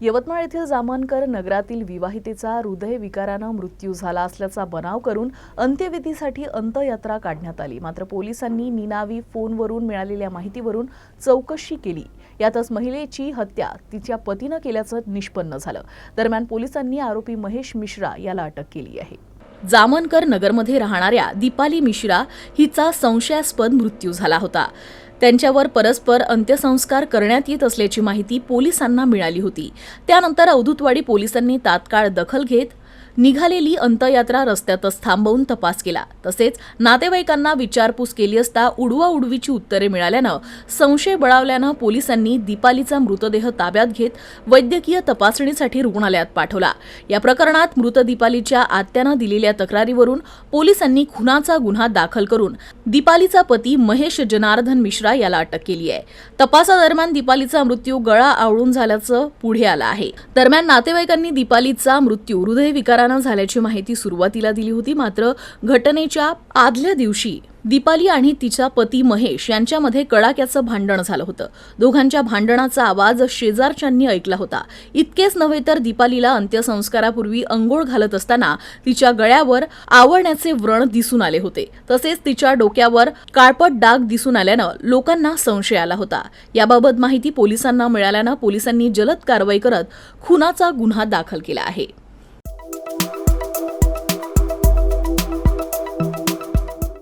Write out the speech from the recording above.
यवतमाळ येथील जामनकर नगरातील विवाहितेचा हृदयविकारानं मृत्यू झाला असल्याचा बनाव करून अंत्यविधीसाठी अंत्ययात्रा काढण्यात आली. मात्र पोलिसांनी निनावी फोनवरून मिळालेल्या माहितीवरून चौकशी केली. यातच महिलेची हत्या तिच्या पतीनं केल्याचं निष्पन्न झालं. दरम्यान पोलिसांनी आरोपी महेश मिश्रा याला अटक केली आहे. जामनकर नगरमध्ये राहणाऱ्या दीपाली मिश्रा हिचा संशयास्पद मृत्यू झाला होता. त्यांच्यावर परस्पर अंत्यसंस्कार करण्यात येत असल्याची माहिती पोलिसांना मिळाली होती. त्यानंतर अवधूतवाडी पोलिसांनी तात्काळ दखल घेत निघालेली अंतयात्रा रस्त्यातच थांबवून तपास केला. तसेच नातेवाईकांना विचारपूस केली असता उडवा उडवीची उत्तरे मिळाल्यानं संशय बळावल्यानं पोलिसांनी दीपालीचा मृतदेह ताब्यात घेत वैद्यकीय तपासणीसाठी रुग्णालयात पाठवला. या प्रकरणात मृत दीपालीच्या आत्यानं दिलेल्या तक्रारीवरून पोलिसांनी खुनाचा गुन्हा दाखल करून दीपालीचा पती महेश जनार्दन मिश्रा याला अटक केली आहे. तपासादरम्यान दीपालीचा मृत्यू गळा आवळून झाल्याचं पुढे आलं आहे. दरम्यान नातेवाईकांनी दीपालीचा मृत्यू हृदयविकारानं झाल्याची माहिती सुरुवातीला दिली होती. मात्र घटनेच्या आदल्या दिवशी दीपाली आणि तिचा पती महेश यांच्यामध्ये कडाक्याचं भांडण झालं होतं. दोघांच्या भांडणाचा आवाज शेजारच्यांनी ऐकला होता. इतकेच नव्हे तर दीपालीला अंत्यसंस्कारापूर्वी अंघोळ घालत असताना तिच्या गळ्यावर आवळण्याचे व्रण दिसून आले होते. तसेच तिच्या डोक्यावर काळपट डाग दिसून आल्यानं लोकांना संशय आला होता. याबाबत माहिती पोलिसांना मिळाल्यानं पोलिसांनी जलद कारवाई करत खुनाचा गुन्हा दाखल केला आहे.